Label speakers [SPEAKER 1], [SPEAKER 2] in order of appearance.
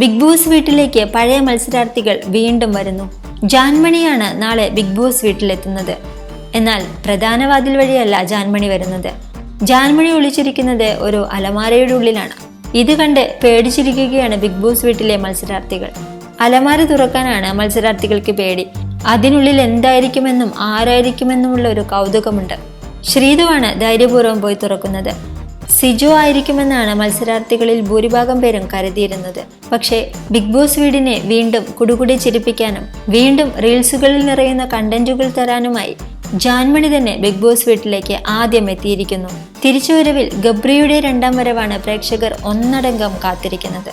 [SPEAKER 1] Big boss വീട്ടിലേക്ക് പഴയ മത്സരാർത്ഥികൾ വീണ്ടും വരുന്നു. ജാൻമണിയാണ് നാളെ ബിഗ് ബോസ് വീട്ടിലെത്തുന്നത്. എന്നാൽ പ്രധാന വാതിൽ വഴിയല്ല ജാൻമണി വരുന്നത്. ജാൻമണി ഒളിച്ചിരിക്കുന്നത് ഒരു അലമാരയുടെ ഉള്ളിലാണ്. ഇത് കണ്ട് പേടിച്ചിരിക്കുകയാണ് ബിഗ് ബോസ് വീട്ടിലെ മത്സരാർത്ഥികൾ. അലമാര തുറക്കാനാണ് മത്സരാർത്ഥികൾക്ക് പേടി. അതിനുള്ളിൽ എന്തായിരിക്കുമെന്നും ആരായിരിക്കുമെന്നുമുള്ള ഒരു കൗതുകമുണ്ട്. ശ്രീതുവാണ് ധൈര്യപൂർവം പോയി തുറക്കുന്നത്. സിജു ആയിരിക്കുമെന്നാണ് മത്സരാർത്ഥികളിൽ ഭൂരിഭാഗം പേരും കരുതിയിരുന്നത്. പക്ഷേ ബിഗ് ബോസ് വീടിനെ വീണ്ടും കുടുകുടി ചിരിപ്പിക്കാനും വീണ്ടും റീൽസുകളിൽ നിറയുന്ന കണ്ടന്റുകൾ തരാനുമായി ജാൻമണി തന്നെ ബിഗ് ബോസ് വീട്ടിലേക്ക് ആദ്യം എത്തിയിരിക്കുന്നു. തിരിച്ചുവരവിൽ ഗബ്രിയുടെ രണ്ടാം വരവാണ് പ്രേക്ഷകർ ഒന്നടങ്കം കാത്തിരിക്കുന്നത്.